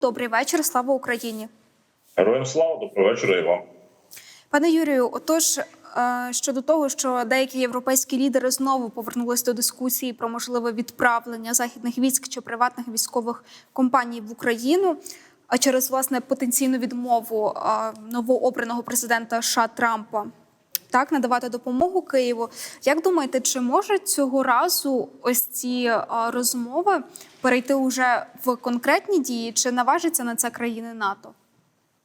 Добрий вечір. Слава Україні. Героям слава, доброго вечора і вам. Пане Юрію, отож, е, щодо того, що деякі європейські лідери знову повернулись до дискусії про можливе відправлення західних військ чи приватних військових компаній в Україну, а через власне потенційну відмову е, новообраного президента США Трампа так надавати допомогу Києву. Як думаєте, чи може цього разу ось ці е, розмови перейти уже в конкретні дії, чи наважиться на це країни НАТО?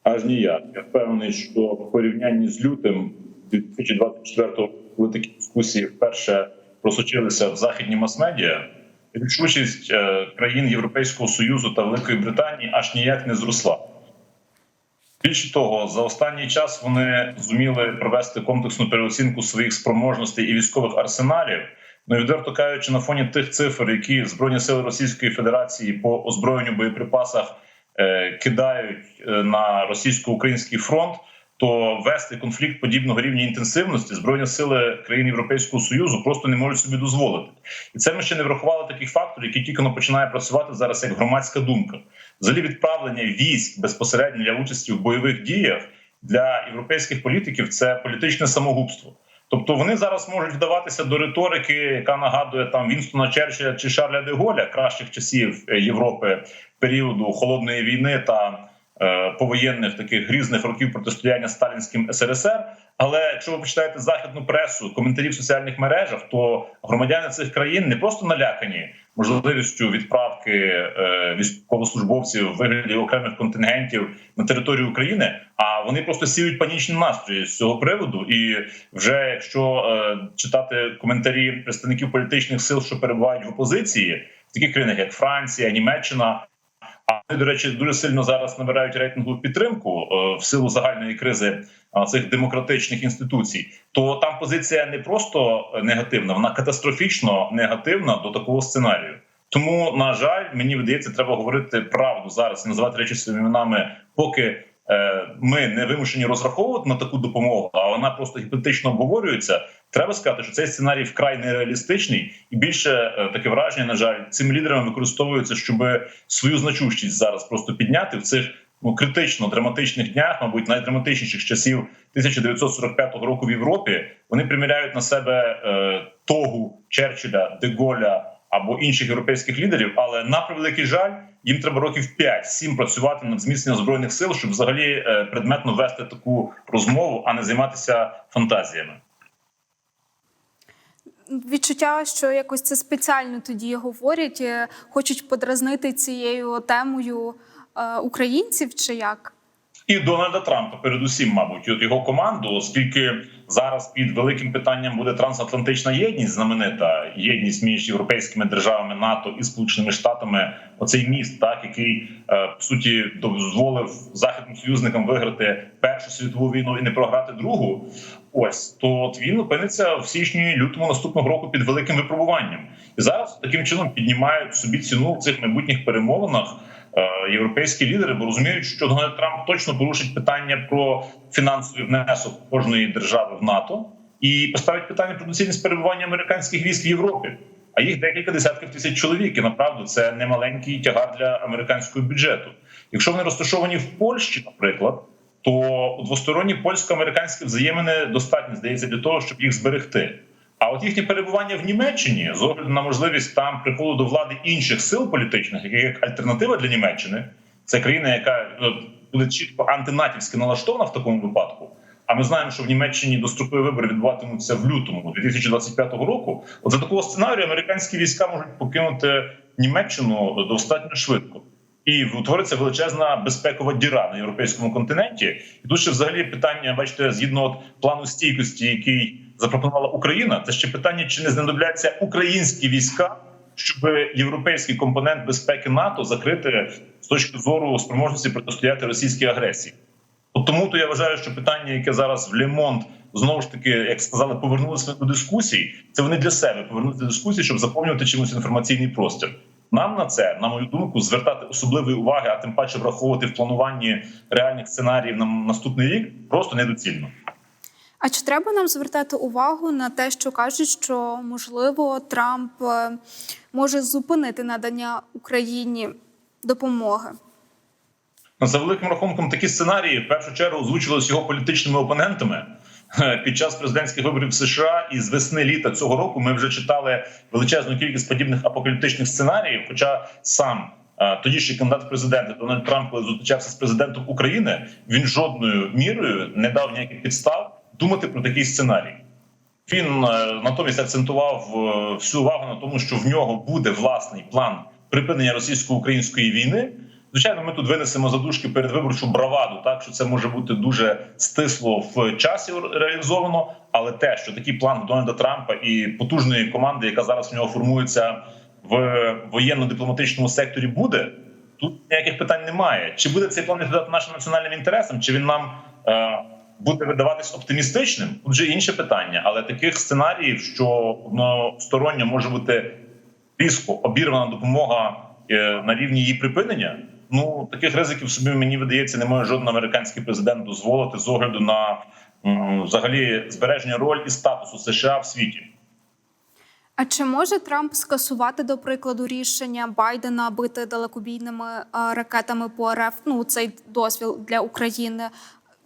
Аж ніяк. Я впевнений, що в порівнянні з лютим 2024 року, коли такі дискусії вперше просочилися в західні мас-медіа, рішучість е, країн Європейського союзу та Великої Британії аж ніяк не зросла. Більше того, за останній час вони зуміли провести комплексну переоцінку своїх спроможностей і військових арсеналів. Ну відверто кажучи, на фоні тих цифр, які збройні сили Російської Федерації по озброєнню боєприпасах е, кидають е, на російсько-український фронт, то вести конфлікт подібного рівня інтенсивності збройні сили країн Європейського союзу просто не можуть собі дозволити. І це ми ще не врахували таких факторів, які тільки починає працювати зараз як громадська думка. Взагалі відправлення військ безпосередньо для участі в бойових діях для європейських політиків це політичне самогубство. Тобто вони зараз можуть вдаватися до риторики, яка нагадує там Вінстона Черчилля чи Шарля де Голля, кращих часів е, Європи періоду холодної війни та е, повоєнних таких грізних років протистояння сталінським СРСР. Але якщо ви почитаєте західну пресу, коментарі в соціальних мережах, то громадяни цих країн не просто налякані можливістю відправки е, військовослужбовців в вигляді окремих контингентів на територію України, а вони просто сіють панічні настрої з цього приводу. І вже якщо е, читати коментарі представників політичних сил, що перебувають в опозиції, в таких країнах як Франція, Німеччина. А вони, до речі, дуже сильно зараз набирають рейтингову підтримку е, в силу загальної кризи е, цих демократичних інституцій. То там позиція не просто негативна, вона катастрофічно негативна до такого сценарію. Тому, на жаль, мені видається, треба говорити правду зараз, і називати речі своїми іменами, поки ми не вимушені розраховувати на таку допомогу, а вона просто гіпотетично обговорюється. Треба сказати, що цей сценарій вкрай нереалістичний, і більше е, таке враження, на жаль, цими лідерами використовується, щоб свою значущість зараз просто підняти в цих ну критично драматичних днях, мабуть, найдраматичніших часів 1945 року в Європі. Вони приміряють на себе е, тогу Черчилля, Деголя або інших європейських лідерів. Але на превеликий жаль, їм треба років 5-7 працювати над зміцненням збройних сил, щоб взагалі е, предметно вести таку розмову, а не займатися фантазіями. Відчуття, що якось це спеціально тоді говорять, е, хочуть подразнити цією темою е, українців чи як? І Дональда Трампа, передусім, мабуть, от його команду, оскільки зараз під великим питанням буде трансатлантична єдність, знаменита єдність між європейськими державами НАТО і Сполученими Штатами. Оцей міст, так який е, по суті дозволив західним союзникам виграти першу світову війну і не програти другу. Ось то от він опиниться в січні лютому наступного року під великим випробуванням, і зараз таким чином піднімають собі ціну в цих майбутніх перемовинах. Е, європейські лідери, бо розуміють, що Дональд Трамп точно порушить питання про фінансовий внесок кожної держави в НАТО і поставить питання про доцільність перебування американських військ в Європі. А їх декілька десятків тисяч чоловік. І направду це немаленький тягар для американського бюджету. Якщо вони розташовані в Польщі, наприклад, то двосторонні польсько-американські взаємини достатньо здається для того, щоб їх зберегти. А от їхнє перебування в Німеччині з огляду на можливість там приходу до влади інших сил політичних, які як альтернатива для Німеччини, це країна, яка буде чітко антинатівськи налаштована в такому випадку. А ми знаємо, що в Німеччині дострокові вибори відбуватимуться в лютому 2025 року. От за такого сценарію американські війська можуть покинути Німеччину достатньо швидко. І утвориться величезна безпекова діра на європейському континенті. І тут ще взагалі питання, бачите, згідно от плану стійкості, який запропонувала Україна, це ще питання, чи не знадобляться українські війська, щоб європейський компонент безпеки НАТО закрити з точки зору спроможності протистояти російській агресії. От тому то я вважаю, що питання, яке зараз в Лемонт знову ж таки, як сказали, повернулися до дискусій. Це вони для себе повернути до дискусії, щоб заповнювати чимось інформаційний простір. Нам на це, на мою думку, звертати особливої уваги, а тим паче враховувати в плануванні реальних сценаріїв на наступний рік просто недоцільно. А чи треба нам звертати увагу на те, що кажуть, що можливо Трамп е, може зупинити надання Україні допомоги? Ну, За великим рахунком, такі сценарії в першу чергу озвучувалися його політичними опонентами Е, під час президентських виборів США. І з весни літа цього року ми вже читали величезну кількість подібних апокаліптичних сценаріїв. Хоча сам е, тодішній кандидат в президенти Дональд Трамп, коли зустрічався з президентом України, він жодною мірою не дав ніяких підстав думати про такий сценарій. Він е, натомість акцентував е, всю увагу на тому, що в нього буде власний план припинення російсько-української війни. Звичайно, ми тут винесемо задушки перед виборчу браваду, так що це може бути дуже стисло в часі реалізовано. Але те, що такий план Дональда Трампа і потужної команди, яка зараз в нього формується в воєнно-дипломатичному секторі, буде тут ніяких питань немає. Чи буде цей план відповідати нашим національним інтересам? Чи він нам е, буде видаватись оптимістичним? Тут вже інше питання, але таких сценаріїв, що односторонньо може бути різко обірвана допомога е, на рівні її припинення. Ну таких ризиків собі мені видається, не може жоден американський президент дозволити з огляду на взагалі збереження роль і статусу США в світі. А чи може Трамп скасувати, до прикладу, рішення Байдена бити далекобійними ракетами по РФ? Ну цей дозвіл для України?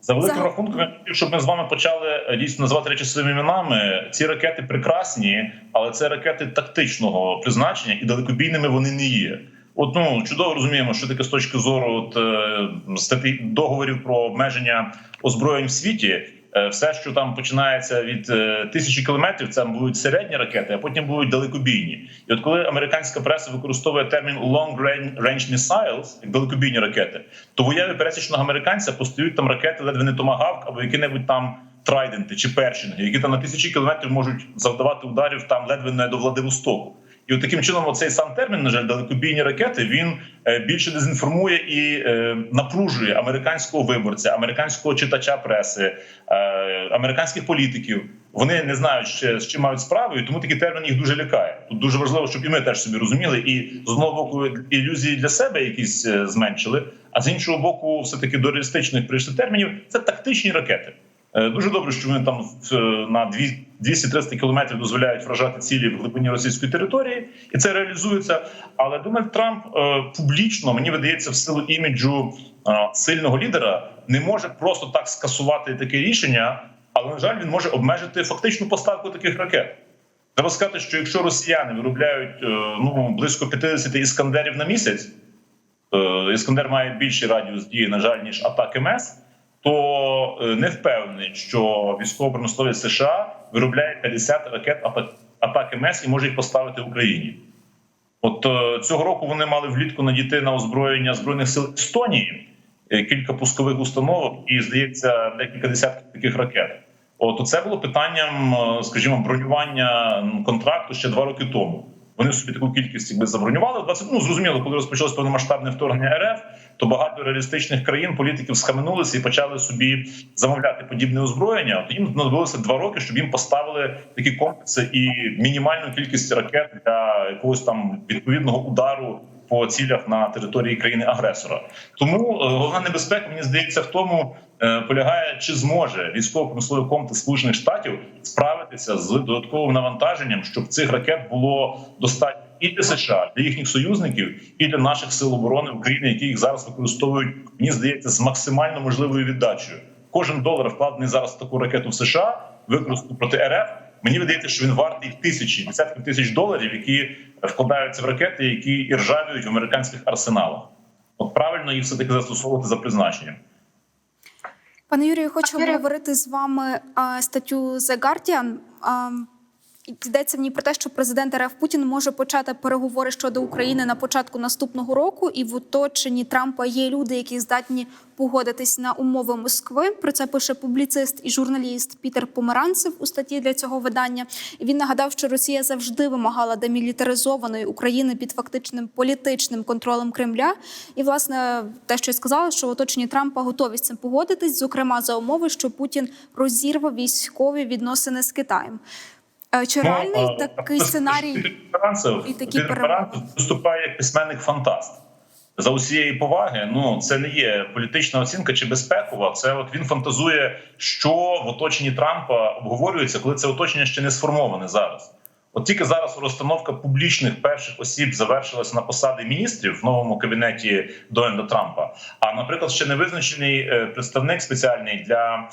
За великим рахунком, щоб ми з вами почали е, дійсно називати речі своїми іменами. Ці ракети прекрасні, але це ракети тактичного призначення, і далекобійними вони не є. От ну чудово розуміємо, що таке з точки зору от, е, статей договорів про обмеження озброєнь в світі. Е, Все, що там починається від е, тисячі кілометрів, це будуть середні ракети, а потім будуть далекобійні. І от коли американська преса використовує термін long range missiles, як далекобійні ракети, то в уяві пересічного американця постають там ракети, ледве не томагавк або які-небудь там трайденти чи першинги, які там на тисячі кілометрів можуть завдавати ударів там ледве не до Владивостоку. І от таким чином, оцей сам термін, на жаль, далекобійні ракети, він е, більше дезінформує і е, напружує американського виборця, американського читача преси, е, американських політиків. Вони не знають ще з чим мають справу, і тому такий термін їх дуже лякає. Тут дуже важливо, щоб і ми теж собі розуміли, і з одного боку ілюзії для себе якісь зменшили, а з іншого боку, все таки до реалістичних прийшли термінів. Це тактичні ракети. Дуже добре, що вони там на дві- 200-300 кілометрів дозволяють вражати цілі в глибині російської території, і це реалізується. Але Дональд Трамп е, публічно мені видається в силу іміджу е, сильного лідера не може просто так скасувати таке рішення, але на жаль, він може обмежити фактичну поставку таких ракет. Треба сказати, що якщо росіяни виробляють е, ну близько 50 іскандерів на місяць, іскандер має більший радіус дії, на жаль, ніж атаки МЕС, то е, не впевнений, що військово промисловість США виробляє 50 ракет атаки МЕС і може їх поставити в Україні. От е, цього року вони мали влітку надійти на озброєння збройних сил Естонії е, кілька пускових установок і здається декілька десятків таких ракет. От це було питанням, скажімо, бронювання контракту ще два роки тому. Вони собі таку кількість якби забронювали. 20, ну зрозуміло, коли розпочалось повномасштабне вторгнення РФ, то багато реалістичних країн політиків схаменулися і почали собі замовляти подібне озброєння. От їм знадобилося два роки, щоб їм поставили такі комплекси і мінімальну кількість ракет для якогось там відповідного удару по цілях на території країни-агресора. Тому е, головна небезпека мені здається в тому. Е, Полягає, чи зможе військово-промисловий комплекс Сполучених Штатів справитися з додатковим навантаженням, щоб цих ракет було достатньо і для США, для їхніх союзників, і для наших сил оборони України, які їх зараз використовують, мені здається, з максимально можливою віддачею. Кожен долар вкладений зараз в таку ракету в США, використану проти РФ. Мені видається, що він вартий тисячі, десятки тисяч доларів, які вкладаються в ракети, які і ржавіють в американських арсеналах. От правильно їх все таки застосовувати за призначенням. Пане Юрію, хочу обговорити з вами статтю The Guardian. Йдеться в ній про те, що президент РФ Путін може почати переговори щодо України на початку наступного року, і в оточенні Трампа є люди, які здатні погодитись на умови Москви. Про це пише публіцист і журналіст Пітер Померанцев у статті для цього видання. Він нагадав, що Росія завжди вимагала демілітаризованої України під фактичним політичним контролем Кремля. І власне те, що я сказала, що в оточенні Трампа готові з цим погодитись, зокрема за умови, що Путін розірве військові відносини з Китаєм. Е, Чи реальний Ну, такий сценарій? І такі Пітер виступає як письменник фантаст. За усієї поваги, ну це не є політична оцінка чи безпекова. Це от він фантазує, що в оточенні Трампа обговорюється, коли це оточення ще не сформоване зараз. От тільки зараз розстановка публічних перших осіб завершилася на посади міністрів в новому кабінеті Дональда Трампа. А, наприклад, ще не визначений е, представник спеціальний для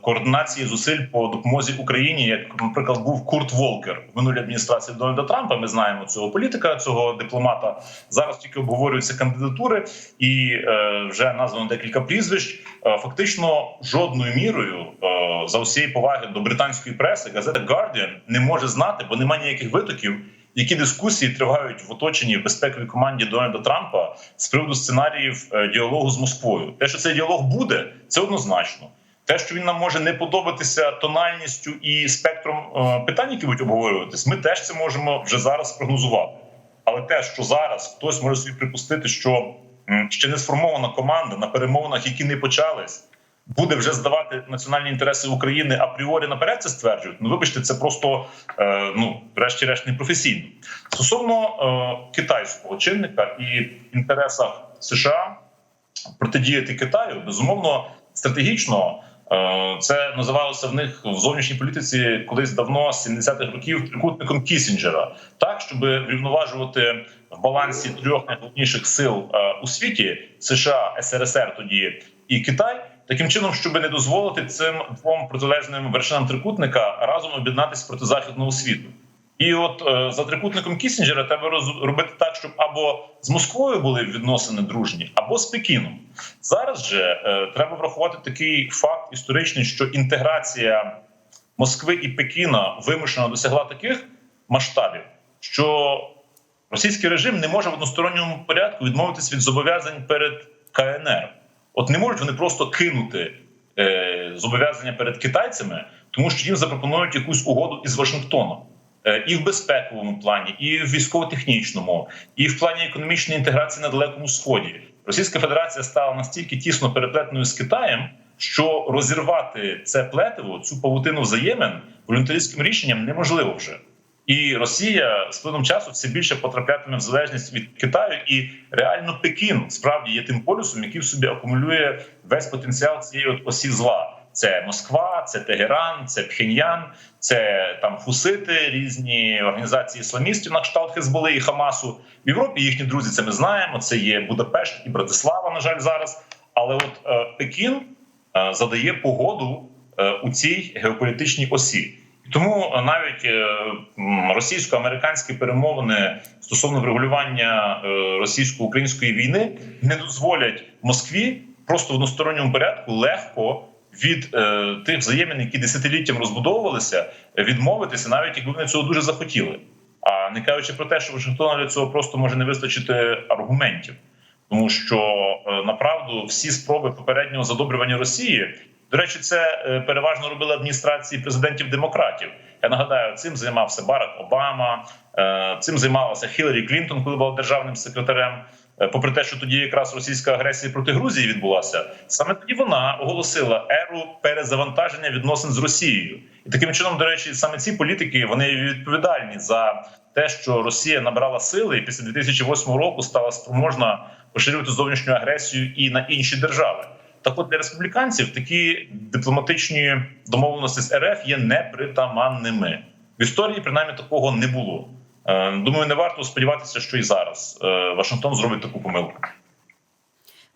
координації зусиль по допомозі Україні, як, наприклад, був Курт Волкер в минулій адміністрації Дональда Трампа. Ми знаємо цього політика, цього дипломата. Зараз тільки обговорюються кандидатури, і е, вже названо декілька прізвищ. Е, фактично, жодною мірою е, за усієї поваги до британської преси газета Guardian не може знати, бо немає ніяких витоків. Які дискусії тривають в оточенні в безпековій команді Дональда Трампа з приводу сценаріїв е, діалогу з Москвою? Те, що цей діалог буде, це однозначно. Те, що він нам може не подобатися тональністю і спектром е, питань, які будуть обговорюватись, ми теж це можемо вже зараз спрогнозувати. Але те, що зараз хтось може собі припустити, що ще не сформована команда на перемовинах, які не почались, буде вже здавати національні інтереси України апріорі наперед це стверджують. Ну вибачте, це просто е, ну врешті-решт непрофесійно. Стосовно е, китайського чинника і інтересах США протидіяти Китаю, безумовно, стратегічно. Е, Це називалося в них в зовнішній політиці колись давно з 70-х років трикутником Кісінджера, так щоб врівноважувати в балансі трьох найголовніших сил е, у світі США, СРСР тоді і Китай, таким чином, щоб не дозволити цим двом протилежним вершинам трикутника разом об'єднатися проти західного світу. І от е, за трикутником Кісінджера треба робити так, щоб або з Москвою були відносини дружні, або з Пекіном. Зараз же е, треба врахувати такий факт історичний, що інтеграція Москви і Пекіна вимушено досягла таких масштабів, що російський режим не може в односторонньому порядку відмовитись від зобов'язань перед КНР. От не можуть вони просто кинути е, зобов'язання перед китайцями, тому що їм запропонують якусь угоду із Вашингтоном. Е, І в безпековому плані, і в військово-технічному, і в плані економічної інтеграції на далекому сході Російська Федерація стала настільки тісно переплетеною з Китаєм, що розірвати це плетиво, цю павутину взаємин волюнтаристським рішенням неможливо вже. І Росія з плином часу все більше потраплятиме в залежність від Китаю, і реально Пекін справді є тим полюсом, який в собі акумулює весь потенціал цієї от осі зла. Це Москва, це Тегеран, це Пхеньян, це там Фусити, різні організації ісламістів на кшталт Хезболи і Хамасу. В Європі їхні друзі це ми знаємо. Це є Будапешт і Братислава. На жаль, зараз. Але от е, Пекін е, задає погоду е, у цій геополітичній осі. Тому навіть е, російсько-американські перемовини стосовно врегулювання е, російсько-української війни не дозволять Москві просто в односторонньому порядку легко від е, тих взаємин, які десятиліттям розбудовувалися, відмовитися, навіть якби вони цього дуже захотіли. А не кажучи про те, що Вашингтона для цього просто може не вистачити аргументів, тому що е, направду всі спроби попереднього задобрювання Росії. До речі, це е, переважно робили адміністрації президентів демократів. Я нагадаю, цим займався Барак Обама, е, цим займалася Хіларі Клінтон, коли була державним секретарем. Е, Попри те, що тоді якраз російська агресія проти Грузії відбулася, саме тоді вона оголосила еру перезавантаження відносин з Росією, і таким чином, до речі, саме ці політики вони відповідальні за те, що Росія набрала сили і після 2008 року стала спроможна поширювати зовнішню агресію і на інші держави. Так, от для республіканців такі дипломатичні домовленості з РФ є непритаманними. В історії принаймні такого не було. Е, Думаю, не варто сподіватися, що і зараз е, Вашингтон зробить таку помилку.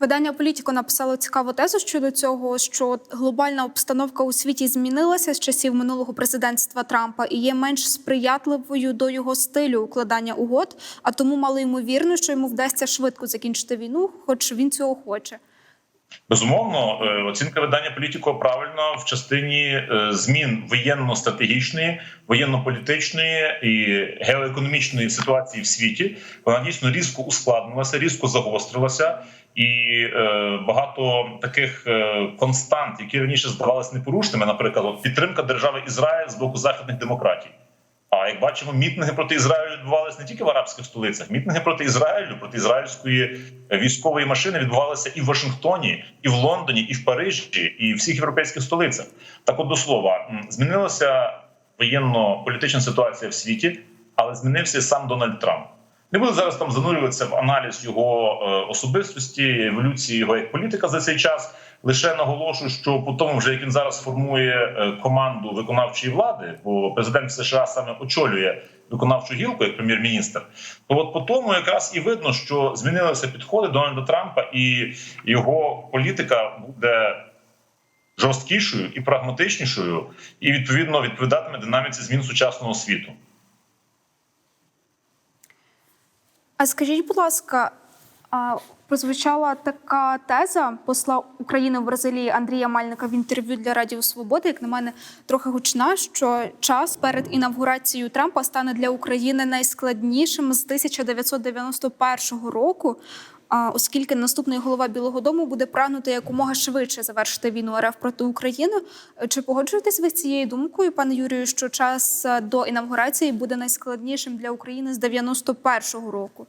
Видання Політіко написало цікаву тезу щодо цього, що глобальна обстановка у світі змінилася з часів минулого президентства Трампа і є менш сприятливою до його стилю укладання угод, а тому мало ймовірно, що йому вдасться швидко закінчити війну, хоч він цього хоче. Безумовно, е, оцінка видання політико правильно в частині е, змін воєнно-стратегічної, воєнно-політичної і геоекономічної ситуації в світі. Вона дійсно різко ускладнилася, різко загострилася, і е, багато таких констант, які раніше здавалися непорушними, наприклад, підтримка держави Ізраїль з боку західних демократій. А як бачимо, мітинги проти Ізраїлю відбувалися не тільки в арабських столицях, мітинги проти Ізраїлю, проти ізраїльської військової машини відбувалися і в Вашингтоні, і в Лондоні, і в Парижі, і в всіх європейських столицях. Так, от до слова, змінилася воєнно-політична ситуація в світі, але змінився і сам Дональд Трамп. Не буду зараз там занурюватися в аналіз його е, особистості, еволюції його як політика за цей час. Лише наголошую, що по тому, вже як він зараз формує е, команду виконавчої влади, бо президент США саме очолює виконавчу гілку як прем'єр-міністр. То от по тому якраз і видно, що змінилися підходи Дональда Трампа, і його політика буде жорсткішою і прагматичнішою, і відповідно відповідатиме динаміці змін сучасного світу. А скажіть, будь ласка, прозвучала така теза посла України в Бразилії Андрія Мальника в інтерв'ю для Радіо Свободи, як на мене, трохи гучна, що час перед інавгурацією Трампа стане для України найскладнішим з 1991 року. Оскільки наступний голова Білого Дому буде прагнути якомога швидше завершити війну РФ проти України. Чи погоджуєтесь ви з цією думкою, пане Юрію, що час е, до інавгурації буде найскладнішим для України з 91-го року?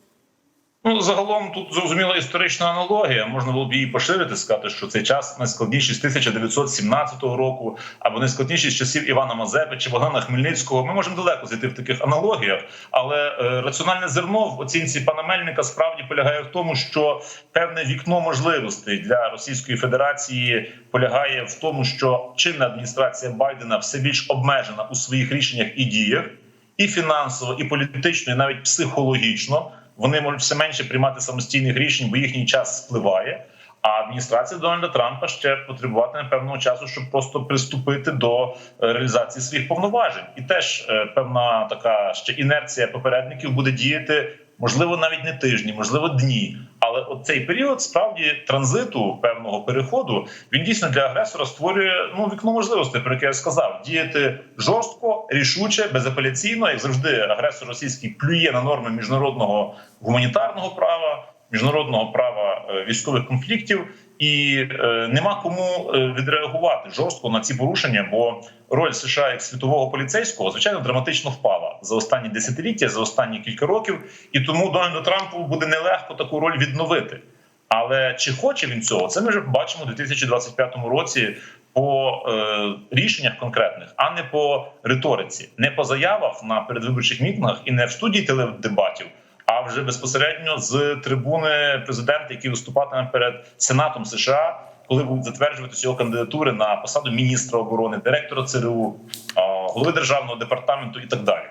Ну загалом тут зрозуміла історична аналогія. Можна було б її поширити, сказати, що цей час найскладніший з 1917 року або найскладніший з часів Івана Мазепи чи Богдана Хмельницького. Ми можемо далеко зайти в таких аналогіях, але е, раціональне зерно в оцінці пана Мельника справді полягає в тому, що певне вікно можливостей для Російської Федерації полягає в тому, що чинна адміністрація Байдена все більш обмежена у своїх рішеннях і діях, і фінансово, і політично, і навіть психологічно. Вони можуть все менше приймати самостійних рішень, бо їхній час спливає. А адміністрація Дональда Трампа ще потребуватиме певного часу, щоб просто приступити до е, реалізації своїх повноважень, і теж е, певна така ще інерція попередників буде діяти. Можливо, навіть не тижні, можливо, дні. Але от цей період справді транзиту певного переходу він дійсно для агресора створює ну вікно можливостей, про яке я сказав, діяти жорстко, рішуче, безапеляційно, як завжди, агресор російський плює на норми міжнародного гуманітарного права, міжнародного права е, військових конфліктів, і е, нема кому е, відреагувати жорстко на ці порушення, бо роль США як світового поліцейського звичайно драматично впала за останні десятиліття, за останні кілька років, і тому Дональду Трампу буде нелегко таку роль відновити. Але чи хоче він цього? Це ми вже побачимо у 2025 році по е, рішеннях конкретних, а не по риториці, не по заявах на передвиборчих мітингах і не в студії теледебатів, а вже безпосередньо з трибуни президента, який виступатиме перед Сенатом США, коли будуть затверджуватися його кандидатури на посаду міністра оборони, директора ЦРУ, голови державного департаменту і так далі.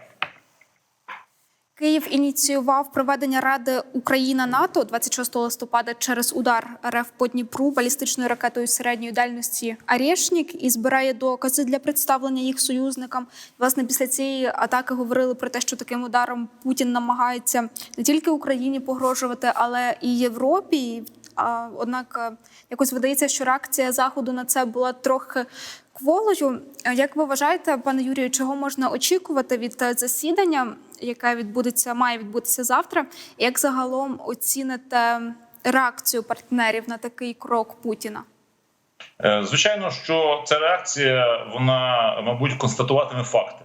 Київ ініціював проведення Ради Україна НАТО 26 листопада через удар РФ по Дніпру балістичною ракетою середньої дальності «Арєшнік» і збирає докази для представлення їх союзникам. Власне, після цієї атаки говорили про те, що таким ударом Путін намагається не тільки Україні погрожувати, але і Європі. Однак е, якось видається, що реакція заходу на це була трохи кволою. Як ви вважаєте, пане Юрію, чого можна очікувати від е, засідання, яке відбудеться, має відбутися завтра? Як загалом оціните реакцію партнерів на такий крок Путіна? Е, Звичайно, що ця реакція вона, мабуть, констатуватиме факти.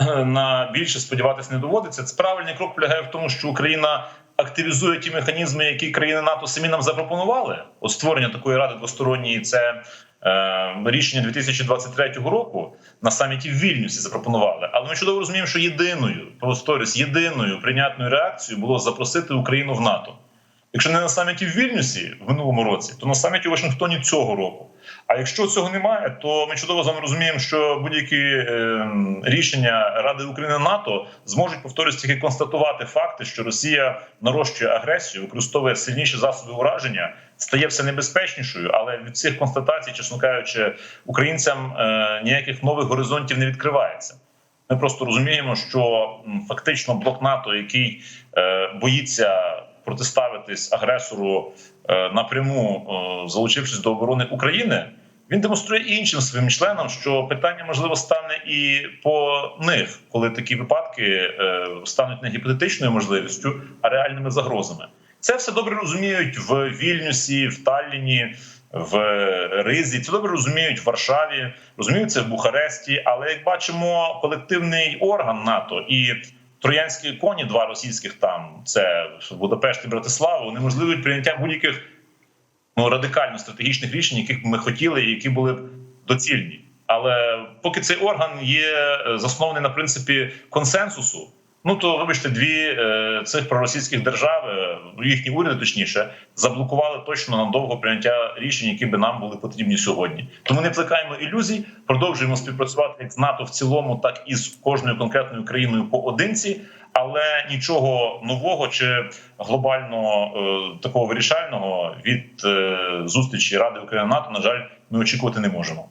Е, На більше сподіватися не доводиться. Це правильний крок полягає в тому, що Україна активізує ті механізми, які країни НАТО самі нам запропонували. От створення такої ради двосторонньої це рішення 2023 року на саміті в Вільнюсі запропонували. Але ми чудово розуміємо, що єдиною повторюсь, єдиною прийнятною реакцією було запросити Україну в НАТО. Якщо не на саміті в Вільнюсі в минулому році, то на саміті у Вашингтоні цього року. А якщо цього немає, то ми чудово з вами розуміємо, що будь-які е, рішення Ради України НАТО зможуть повторюсь тільки констатувати факти, що Росія нарощує агресію, використовує сильніші засоби ураження, стає все небезпечнішою. Але від цих констатацій, чесно кажучи, українцям е, ніяких нових горизонтів не відкривається. Ми просто розуміємо, що фактично блок НАТО, який е, боїться протиставитись агресору е, напряму, залучившись до оборони України, він демонструє іншим своїм членам, що питання можливо стане і по них, коли такі випадки стануть не гіпотетичною можливістю, а реальними загрозами. Це все добре розуміють в Вільнюсі, в Талліні, в Ризі. Це добре розуміють в Варшаві, розуміють це в Бухаресті. Але як бачимо, колективний орган НАТО і троянські коні, два російських там це Будапешт і Братислава, унеможливують прийняття будь-яких ну радикально стратегічних рішень, яких ми хотіли, і які були б доцільні. Але поки цей орган є е, заснований на принципі консенсусу, Ну то вибачте, дві е, цих проросійських держави, ну, їхні уряди точніше, заблокували точно надовго прийняття рішень, які би нам були потрібні сьогодні. Тому не плекаємо ілюзій, продовжуємо співпрацювати як з НАТО в цілому, так і з кожною конкретною країною поодинці. Але нічого нового чи глобально е, такого вирішального від е, зустрічі Ради України НАТО, на жаль, ми очікувати не можемо.